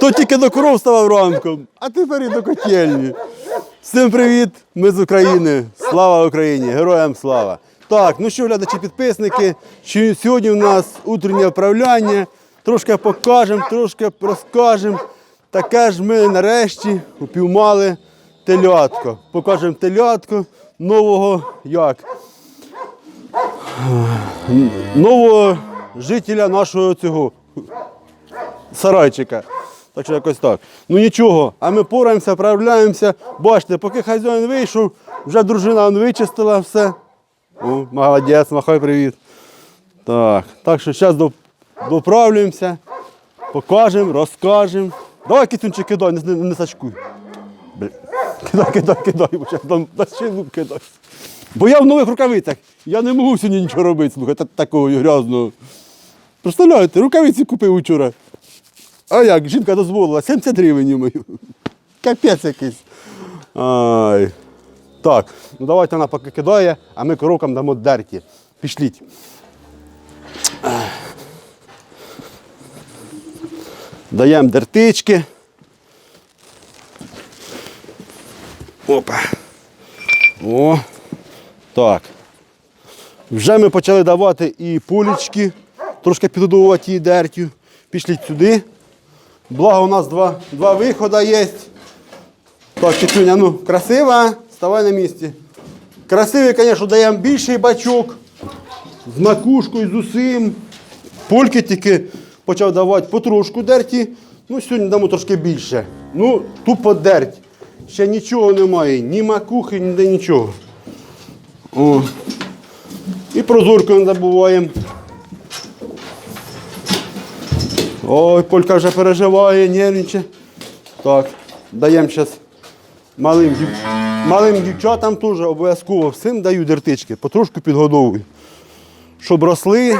То тільки до коров ставав ранком, а тепер і до котельні. Всім привіт! Ми з України. Слава Україні! Героям слава! Так, ну що, глядачі, підписники, сьогодні у нас утреннє вправляння. Трошки покажемо, трошки розкажемо. Таке ж ми нарешті упіймали телятко. Покажемо телятко нового як? Нового жителя нашого цього сарайчика. Так що якось так. Ну нічого, а ми пораємося, вправляємося. Бачите, поки хазяїн вийшов, вже дружина вичистила все. О, молодець, махай привіт. Так, так що зараз доправлюємося, покажемо, розкажемо. Давай китунчик кидай, не, не, сачкуй. Бля. Кидай, кидай, кидай, бо зараз там щину кидай. Бо я в нових рукавицях. Я не можу сьогодні нічого робити, слухайте, такого грязного. Представляєте, рукавиці купив учора. А як, жінка дозволила, 70 гривень мою. Капець якийсь. Ай. Так, ну давайте вона поки кидає, а ми коровкам дамо дерті. Пішліть. Даємо дертички. Опа. О. Так. Вже ми почали давати і пулечки, трошки підгодовувати її дертю. Пішліть сюди. Благо у нас два, два виходи є. Так, Китюня, ну, красива, ставай на місці. Красивий, звісно, даємо більший бачок. З макушкою, з усім. Польки тільки почав давати потрошку дерті. Ну, сьогодні дамо трошки більше. Ну, тупо дерть. Ще нічого немає, ні макухи, ніде нічого. О. І прозорку не забуваємо. Ой, Полька вже переживає, нервничає. Так, даємо зараз малим, дів... малим дівчатам теж обов'язково всім даю дертички, потрошку підгодовую. Щоб росли.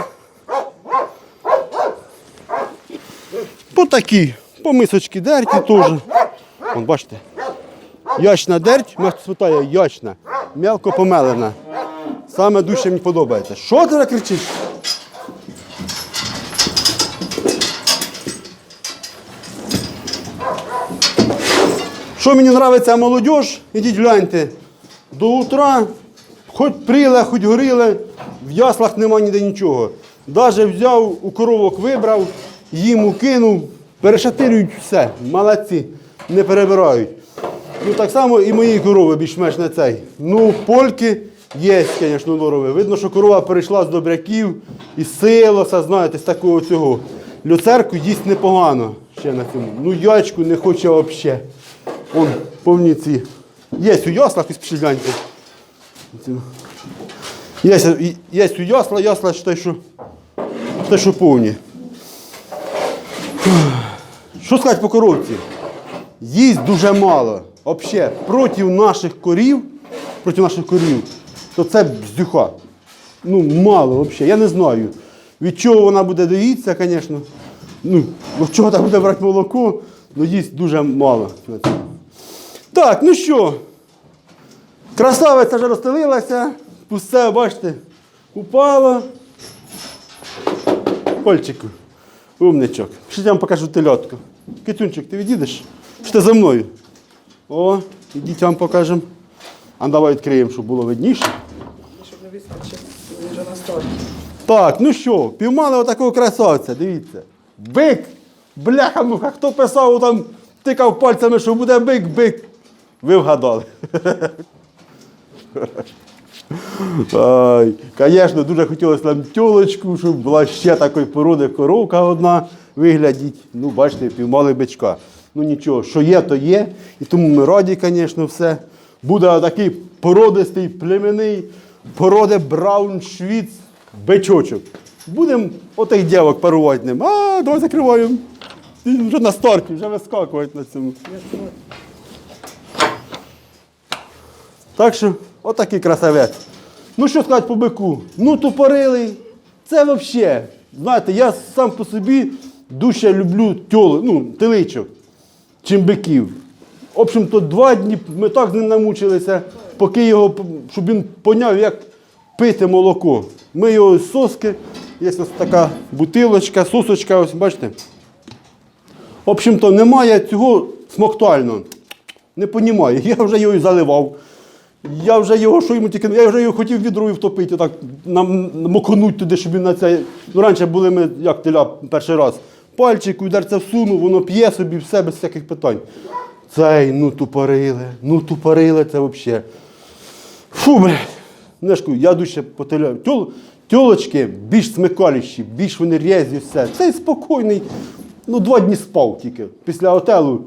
По такі, по мисочки дерті теж. Вон, бачите. Ячна дерть, мене питає, ячна, мелко помелена. Саме дужче мені подобається. Що ти кричиш? Що мені подобається молодь, ідіть гляньте. До утра, хоч приле, хоч горіле, в яслах нема ніде нічого. Даже взяв, у коровок вибрав, їм укинув, перешатирюють все. Молодці, не перебирають. Ну так само і мої корови більш-менш не цей. Ну, польки є, звісно, норові. Видно, що корова перейшла з добряків і силося, знаєте, з такого цього. Люцерку їсть непогано ще на цьому. Ну, ячку не хоче взагалі. Он повні ці. Є у яслах із пшільганьки. Є, є у ясла, ясла те, що, те, що повні. Що сказати по коровці? Їсть дуже мало. Взагалі, проти наших корів, проти наших корів, то це бздюха. Ну, мало взагалі. Я не знаю. Від чого вона буде доїтися, звісно. Ну, від чого так буде брати молоко, ну їсть дуже мало. Так, ну що, красавиця вже розстелилася, пусте, бачите, упала. Польчику, умничок. Ще я вам покажу тельотку. Китюнчик, ти відійдеш? Ти за мною? О, ідіть вам покажемо. А давай відкриємо, щоб було видніше. Щоб не вискочив, він вже на старті. Так, ну що, піймали отакого красавця, дивіться. Бик! Бляха-муха, хто писав там, тикав пальцями, що буде бик, бик. Ви вгадали. Звісно, дуже хотілося нам тьолочку, щоб була ще такої породи коровка одна виглядіть. Ну, бачите, піймали бичка. Ну нічого, що є, то є. І тому ми раді, звісно, все. Буде такий породистий, племінний, породи брауншвіц бичочок. Будемо отих дівок парувати ним. А, давай закриваємо. Він вже на старті, вже вискакують на цьому. Так що, отакий красавець. Ну що сказати по бику? Ну тупорилий. Це взагалі. Знаєте, я сам по собі дуже люблю тьоли, ну, теличок, чим биків. В общем, то два дні ми так ним намучилися, поки його, щоб він поняв, як пити молоко. Ми його з соски, є ось така бутилочка, сосочка, ось бачите. В общем-то, немає цього смоктального. Не понімаю. Я вже його і заливав. Я вже його, що йому тільки. Я вже його хотів відрою втопити, так нам мокнуть туди, щоб він на це. Ну, раніше були ми, як теля, перший раз. Пальчик, удар це всунув, воно п'є собі, все без всяких питань. Цей, ну тупорили, ну тупорили це взагалі. Фу, блядь. Нешку, я душе потеляю. Тьол, тьолочки більш смикаліші, більш вони рєзі, все. Цей спокійний. Ну, два дні спав тільки після отелу.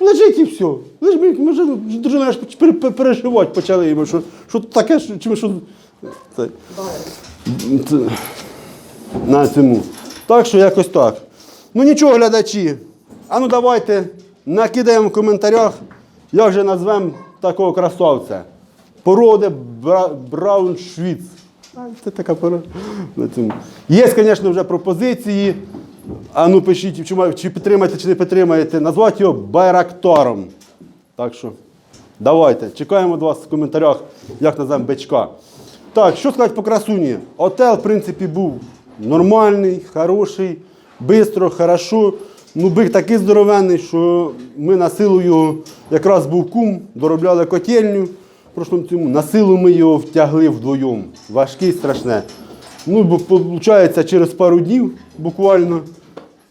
Лежить і все. Лежить, ми вже дружина аж почали йому, що, що таке, що, чи ми що. Це, на цьому. Так що якось так. Ну нічого, глядачі. А ну давайте накидаємо в коментарях, як же назвемо такого красавця. Породи бра, Брауншвіц. Це така порода. Є, звісно, вже пропозиції. А ну пишіть, чи, підтримаєте, чи не підтримаєте. Назвати його Байрактаром. Так що давайте, чекаємо від вас в коментарях, як назвемо бичка. Так, що сказати по красуні? Отел, в принципі, був нормальний, хороший, швидко, хорошо. Ну, бик такий здоровенний, що ми на силу його, якраз був кум, доробляли котельню. В прошлому цьому. На силу ми його втягли вдвоєм. Важкий, страшне. Ну, виходить, через пару днів буквально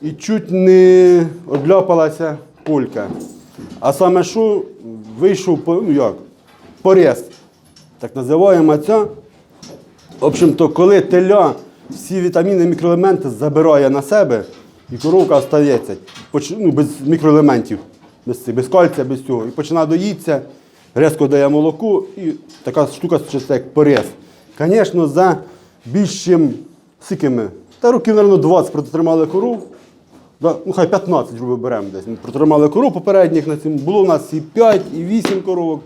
і чуть не одляпалася полька. А саме що, вийшов, ну як, порез. Так називаємо ця. В общем-то, коли теля всі вітаміни, мікроелементи забирає на себе, і коровка остається ну, без мікроелементів, без, без кальція, без цього. І починає доїтися, різко дає молоко, і така штука як порез. Звісно, за більш чим скільки? Та років, мабуть, 20 протримали коров. Ну хай 15 грубо беремо десь. Ми протримали коров попередніх на цьому. Було в нас і 5, і 8 коровок.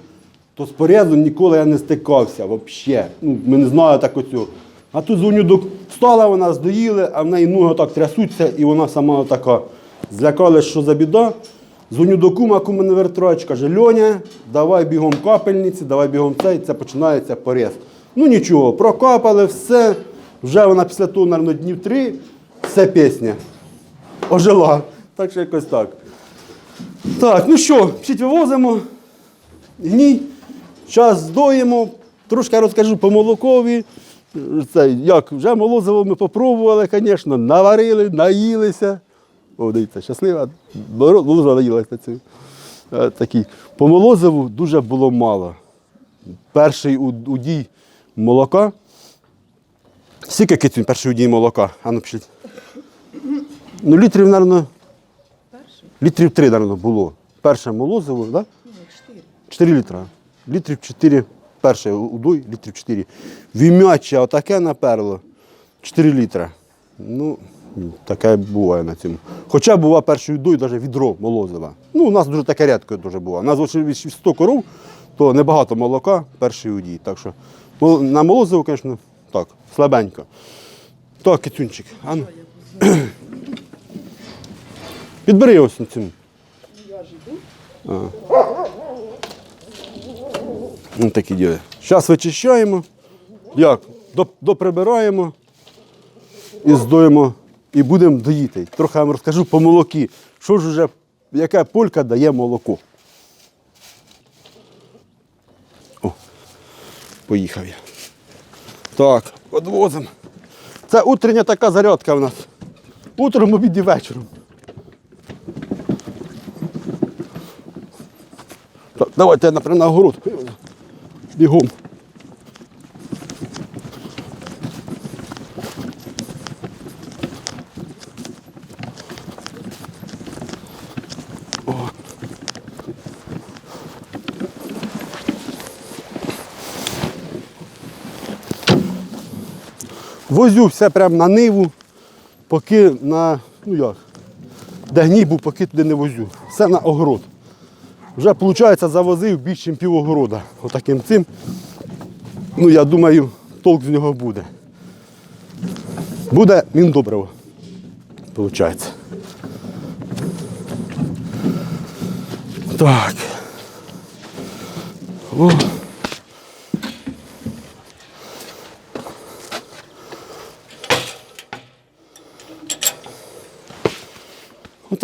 То з порядом ніколи я не стикався взагалі. Ну, ми не знали так оцього. А тут дзвоню до встала, вона здоїли, а в неї ноги так трясуться, і вона сама така. Злякалась, що за біда. Дзвоню до кума, кума не каже, Льоня, давай бігом капельниці, давай бігом це, і це починається порез. Ну нічого, прокапали, все. Вже вона після того, мабуть, днів три, все пісня. Ожила. Так що якось так. Так, ну що, пшіть вивозимо. Гній. Зараз здоїмо. Трошки розкажу по молокові. Це, як, вже молозиво ми попробували, звісно, наварили, наїлися. О, дивіться, щаслива. Молозиво наїлася на цю. Е, Такі. По молозиву дуже було мало. Перший удій молока. Скільки кицюнь перший удій молока? А ну. Ну, літрів, мабуть, літрів три, мабуть, було. Перше молозиво, так? Да? 4 літра. Літрів 4. Перше удой, літрів 4. Вім'яче, отаке наперло. 4 літра. Ну, таке буває на цьому. Хоча бува перший удой, навіть відро молозива. Ну, у нас дуже таке рідко дуже буває. У нас 100 коров, то небагато молока, перший удій. Так що на молозиво, звісно, так, слабенько. Так, кицюнчик. А ну. Підбери ось на цьому. Ну, такі діли. Зараз вичищаємо. Як? Доприбираємо і здоїмо, і будемо доїти. Трохи я вам розкажу по молокі. Що ж уже, яка полька дає молоко. Поїхав я. Так, підвозимо. Це утрення така зарядка в нас. Утром, обід і вечором. Так, давайте наприклад, на огород. Бігом. Возю все прямо на ниву, поки на, ну як, де гній був, поки туди не возю. Все на огород. Вже, виходить, завозив більше, ніж пів огорода. Отаким цим. Ну, я думаю, толк з нього буде. Буде він добриво. Виходить. Так. О.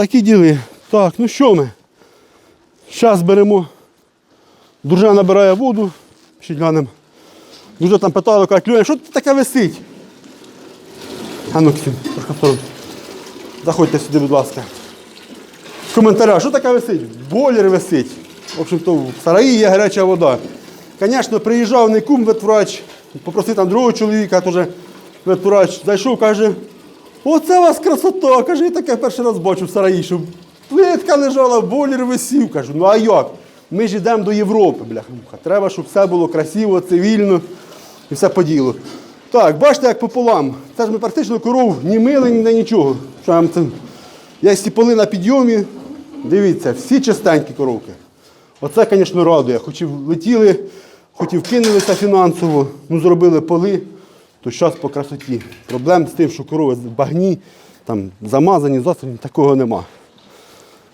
Отакі діли. Так, ну що ми? Зараз беремо. Дружина набирає воду, ще глянемо. Дуже там питали, кажуть, Люня, що тут таке висить? А ну, Ксюм, трохи в. Заходьте сюди, будь ласка. В коментарях, що таке висить? Бойлер висить. В общем-то, в сараї є гаряча вода. Звісно, приїжджав не кум ветврач, попросив там другого чоловіка, теж ветврач, зайшов, каже, оце у вас красота. Каже, я таке перший раз бачу в сараї, що плитка лежала, бойлер висів. Кажу, ну а як? Ми ж йдемо до Європи, бляха. Треба, щоб все було красиво, цивільно і все по ділу. Так, бачите, як пополам. Це ж ми практично коров ні мили, ні нічого. Що це... Я сіполи на підйомі. Дивіться, всі чистенькі коровки. Оце, звісно, радує. Хоч і влетіли, хоч і вкинулися фінансово, ну зробили поли, то зараз по красоті. Проблем з тим, що корови в багні, там замазані, засрані, такого нема.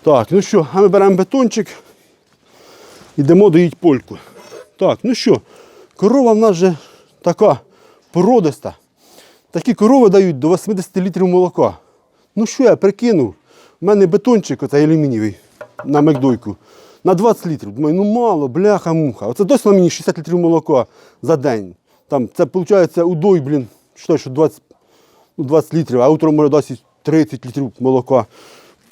Так, ну що, а ми беремо бетончик, йдемо доїть польку. Так, ну що, корова в нас вже така породиста. Такі корови дають до 80 літрів молока. Ну що я прикинув? У мене бетончик оцей алюмінієвий на Мекдойку. На 20 літрів. Думаю, ну мало, бляха-муха. Оце досі мені 60 літрів молока за день. Там, це виходить удой, блін, що, що 20, ну, 20 літрів, а утром може дасть і 30 літрів молока.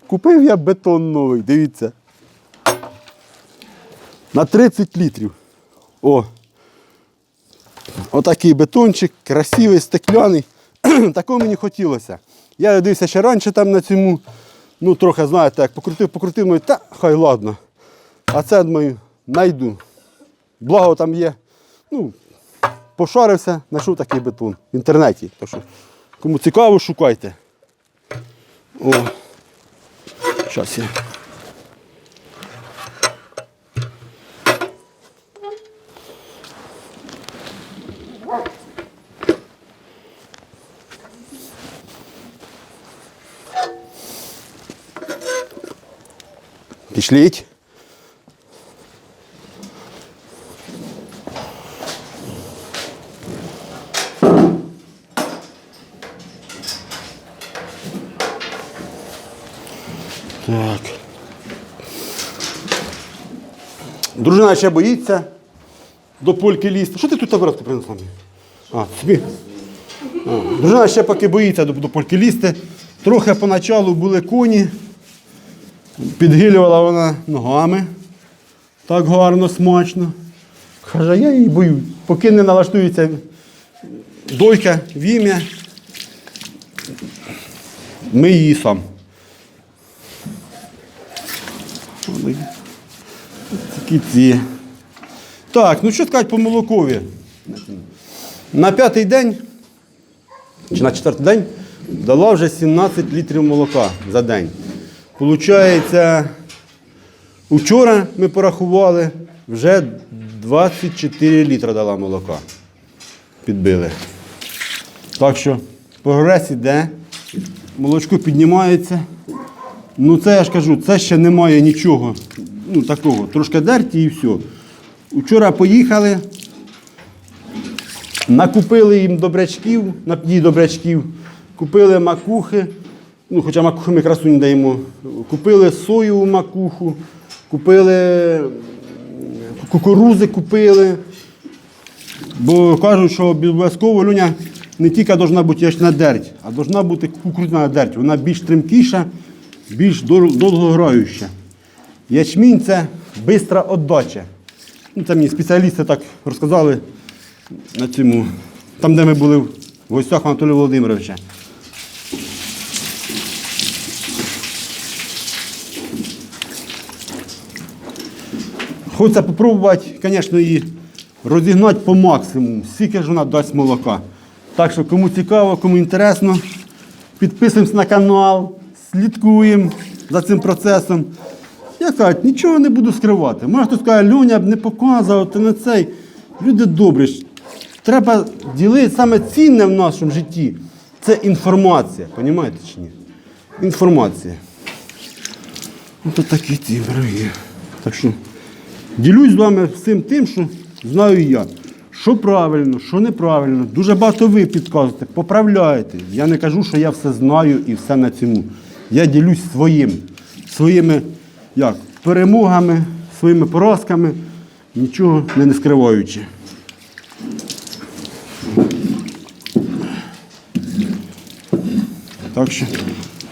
Купив я бетон новий, дивіться. На 30 літрів. О, Отакий бетончик, красивий, стекляний. Такого мені хотілося. Я дивився ще раніше там на цьому. Ну, трохи, знаєте, як покрутив, покрутив, думаю, та хай ладно. А це, думаю, найду. Благо там є. Ну, пошарився, знайшов такий бетон в інтернеті. Кому цікаво, шукайте. О. Зараз я. Пішліть. Дружина ще боїться до польки лізти. Що ти тут табуретку принесла мені? А, собі. А, дружина ще поки боїться до, до польки лізти. Трохи поначалу були коні. Підгилювала вона ногами. Так гарно, смачно. Каже, я її боюсь. Поки не налаштується дойка в ім'я, ми її сам. Ці. Так, ну що сказати по молокові? На п'ятий день, чи на четвертий день, дала вже 17 літрів молока за день. Получається, вчора ми порахували, вже 24 літра дала молока. Підбили. Так що прогрес іде, молочко піднімається. Ну це я ж кажу, це ще немає нічого ну, такого. Трошки дерті і все. Вчора поїхали, накупили їм добрячків, на їй добрячків, купили макухи, ну, хоча макухи ми красу не даємо. Купили соєву макуху, купили кукурузи купили. Бо кажуть, що обов'язково люня не тільки повинна бути яшна дерть, а повинна бути кукурудзяна дерть. Вона більш тремкіша, більш дол- довгограюча. Ячмінь це бистра віддача. Ну, це мені спеціалісти так розказали на цьому, там, де ми були в гостях Анатолія Володимировича. Хочеться спробувати, звісно, її розігнати по максимуму, скільки ж вона дасть молока. Так що, кому цікаво, кому інтересно, підписуємось на канал, слідкуємо за цим процесом. Я кажу, нічого не буду скривати. Може хтось каже, Льоня б не показував, ти не цей. Люди добрі. Треба ділити саме цінне в нашому житті. Це інформація. Понімаєте чи ні? Інформація. Ось такі ці вороги. Так що ділюсь з вами всім тим, що знаю я. Що правильно, що неправильно. Дуже багато ви підказуєте, поправляєте. Я не кажу, що я все знаю і все на цьому. Я ділюсь своїм. своїми як, перемогами, своїми поразками, нічого не, не скриваючи. Так що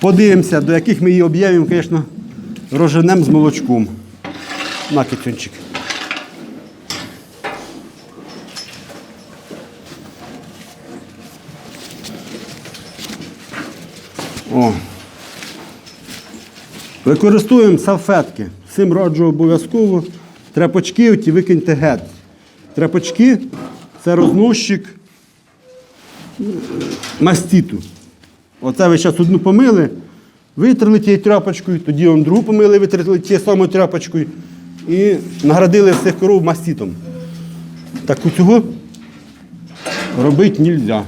подивимося, до яких ми її об'явимо, звісно, роженем з молочком. На кицюнчик. Використовуємо салфетки. Всім раджу обов'язково. Тряпочки оті викиньте геть. Тряпочки це розносчик мастіту. Оце ви зараз одну помили, витерли тією тряпочкою, тоді он другу помили, витерли тією самою тряпочкою і наградили всіх коров мастітом. Так у цього робити не можна.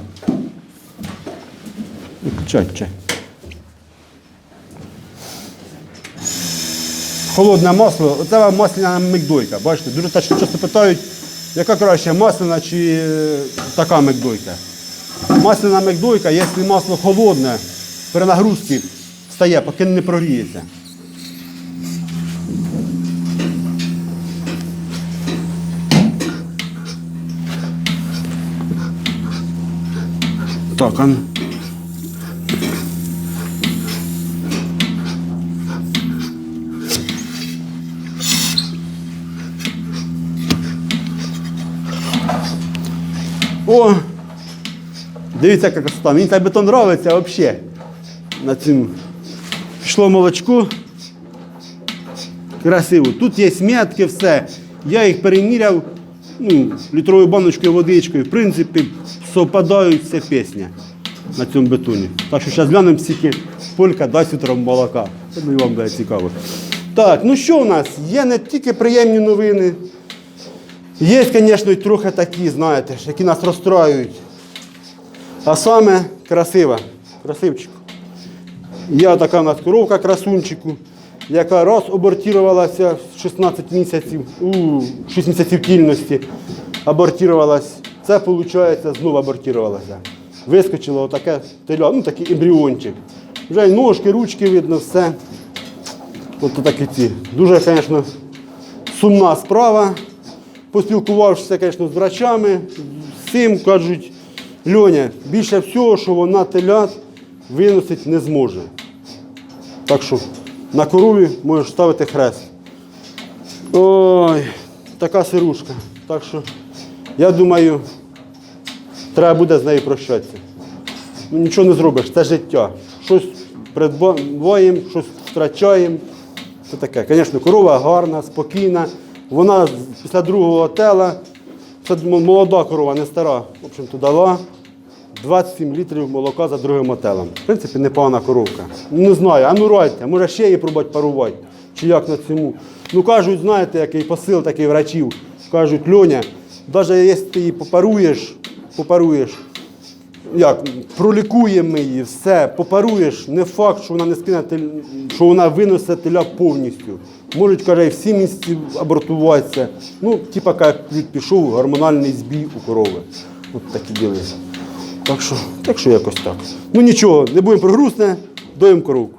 Чай, чай. Холодне масло, оце вам масляна мигдойка. Бачите, дуже так часто питають, яка краще масляна чи е, така мигдойка. Масляна мигдойка, якщо масло холодне, при нагрузці стає, поки не прогріється. Так, а О! Дивіться, яка красота. Мені цей бетон подобається взагалі. На цьому. Пішло молочко. Красиво. Тут є метки, все. Я їх переміряв ну, літровою баночкою, водичкою. В принципі, совпадають вся пісня на цьому бетоні. Так що зараз глянемо, скільки полька дасть утром молока. Думаю, вам буде цікаво. Так, ну що у нас? Є не тільки приємні новини. Є, звісно, трохи такі, знаєте, які нас розстраюють. А саме красива. Красивчик. Є така у нас коровка красунчику, яка раз абортувалася в 16 місяців, у 6 місяців тільності, абортувалась. Це, виходить, знову абортувалася. Вискочило отаке теля, ну такий ембріончик. Вже й ножки, ручки видно, все. От такі ці. Дуже, звісно, сумна справа. Поспілкувавшися, звісно, з врачами, з цим кажуть, Льоня, більше всього, що вона телят виносити не зможе. Так що на корові можеш ставити хрест. Ой, така сирушка. Так що, я думаю, треба буде з нею прощатися. Ну, нічого не зробиш, це життя. Щось придбаємо, щось втрачаємо. Це таке. Звісно, корова гарна, спокійна. Вона після другого тела, це молода корова, не стара, в общем-то, дала 27 літрів молока за другим отелем. В принципі, непогана коровка. Не знаю, а ну радьте, може ще її пробувати парувати, чи як на цьому. Ну кажуть, знаєте, який посил такий врачів. Кажуть, Льоня, навіть якщо ти її попаруєш, попаруєш, як, пролікуємо її, все, попаруєш, не факт, що вона не скине, що вона винесе теля повністю. Можуть, каже, і всі місці абортуватися. Ну, типа, каже, пішов гормональний збій у корови. От такі діли. Так що, так що якось так. Ну нічого, не будемо про грустне, доїмо коровку.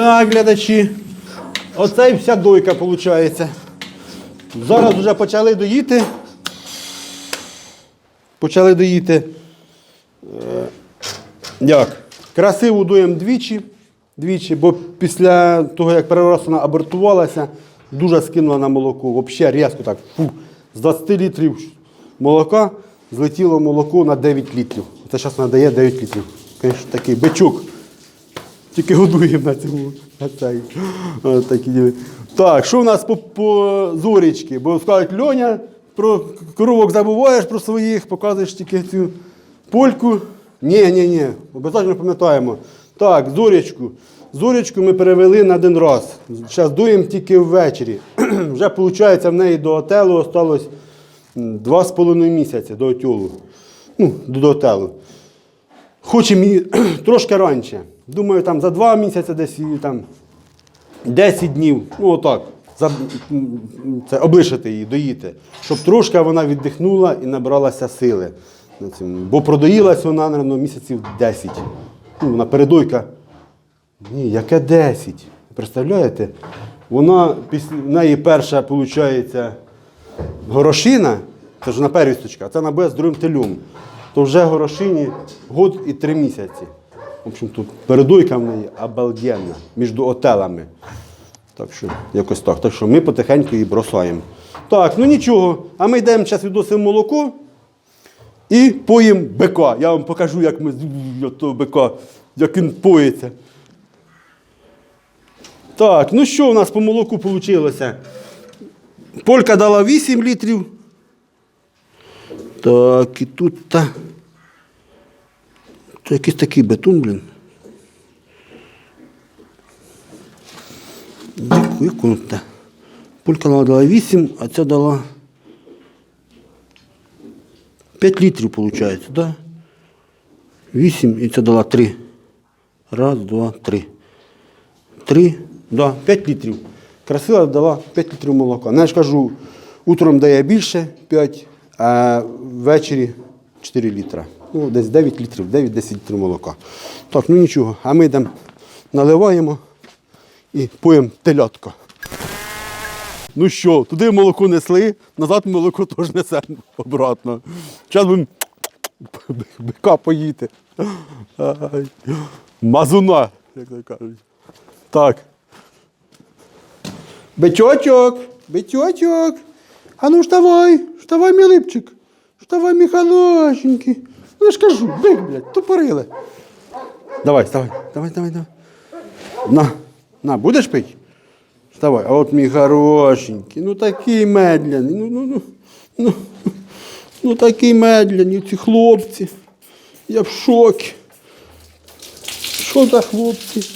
Так, глядачі. Оце і вся дойка виходить. Зараз вже почали доїти. Почали доїти. Е, Як? Красиву доїмо двічі. Двічі, бо після того, як переросла абортувалася, дуже скинула на молоко. Взагалі різко так. Фу, з 20 літрів молока злетіло молоко на 9 літрів. Це зараз надає 9 літрів. Звісно, такий бичок. Тільки годуємо на цьому. На цей. Діли. Так, що в нас по, по зорічки? Бо скажуть, Льоня, про коровок забуваєш про своїх, показуєш тільки цю польку. Ні, ні, ні, обов'язково пам'ятаємо. Так, зорічку. Зорічку ми перевели на один раз. Зараз дуємо тільки ввечері. Вже виходить, в неї до отелу осталось м, два з половиною місяці до отелу. Ну, до отелу. Хочемо трошки раніше. Думаю, там за два місяці десь її там 10 днів. Ну отак. Це облишити її, доїти. Щоб трошки вона віддихнула і набралася сили. Бо продоїлась вона, напевно, місяців 10. Ну, вона передойка. Ні, яке 10? Представляєте? Вона після неї перша, виходить, горошина, це ж вона первісточка, а це буде з другим телем. То вже горошині год і три місяці. В общем, тут передойка в неї обалденна між отелами. Так що, якось так. Так що ми потихеньку її бросаємо. Так, ну нічого. А ми йдемо зараз відносимо молоко і поїмо бика. Я вам покажу, як ми з- того бика, як він поїться. Так, ну що у нас по молоку вийшло? Полька дала 8 літрів. Так, і тут та. Це якийсь такий бетон, блін. Як, як воно те? Полька дала 8, а ця дала 5 літрів, виходить, так? Да? 8 і ця дала 3. Раз, два, три. Три, да, 5 літрів. Красила дала 5 літрів молока. Ну, я ж кажу, утром дає більше 5, а ввечері 4 літра. Ну, десь 9 літрів, 9-10 літрів молока. Так, ну нічого. А ми йдемо, наливаємо і поїмо телятко. Ну що, туди молоко несли, назад молоко теж несемо обратно. Зараз будемо бика поїти. Мазуна, як то кажуть. Так. Бичочок, бичочок. А ну вставай, вставай, мій липчик. Вставай, мій хорошенький. Ну я ж кажу, бик, блядь, тупорили. Давай, вставай, давай, давай, давай. На, на, будеш пити? Вставай, а от мій хорошенький, ну такий медляний, ну, ну, ну, ну, ну такий медляний, ці хлопці. Я в шокі. Що за хлопці?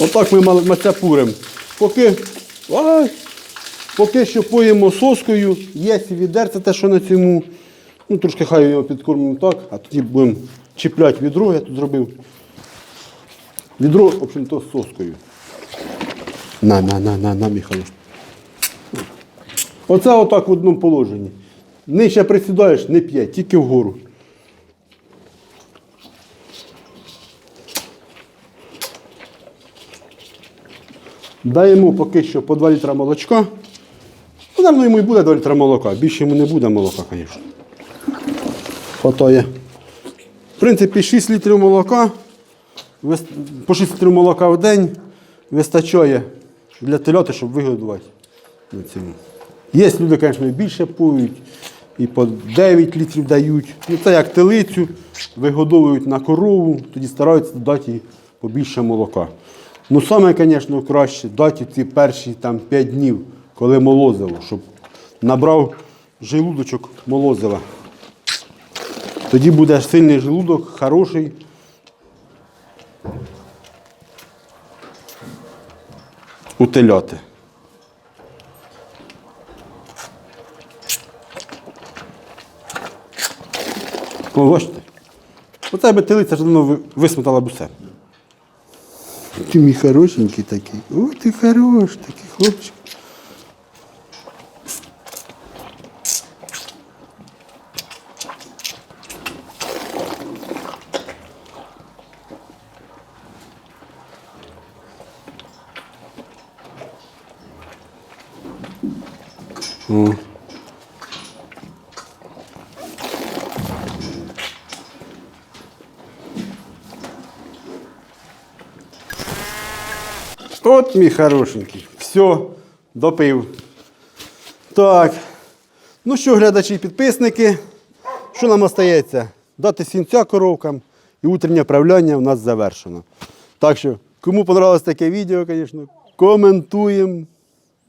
Отак ми мали мацяпурим. Поки, ай, поки що поїмо соскою, є відерце те, що на цьому. Ну, трошки хай його підкормимо так, а тоді будемо чіпляти відро, я тут зробив. Відро, в общем-то, з соскою. На, на, на, на, на, Михайло. Оце отак в одному положенні. Нижче присідаєш, не п'є, тільки вгору. Даємо поки що по 2 літра молочка. Ну, напевно, йому і буде 2 літра молока. Більше йому не буде молока, звісно. Хватає. В принципі, 6 літрів молока. По 6 літрів молока в день вистачає для тельоти, щоб вигодувати. Є люди, звісно, більше поють, і по 9 літрів дають. Ну, це як телицю, вигодовують на корову, тоді стараються дати їй побільше молока. Ну, саме, звісно, краще дати ці перші там, 5 днів, коли молозило, щоб набрав желудочок молозива. Тоді буде сильний желудок, хороший. У. О. Оце би телиця давно ви- висмотала б усе. Ти мій хорошенький такий. О, ти хороший такий хлопчик. От мій хорошенький. Все, допив. Так. Ну що, глядачі і підписники, Що нам остається? Дати сінця коровкам і утреннє правляння у нас завершено. Так що, кому понравилось таке відео, звісно, коментуємо,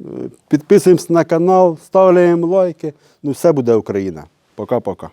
е, підписуємося на канал, ставляємо лайки. Ну, все буде Україна. Пока-пока.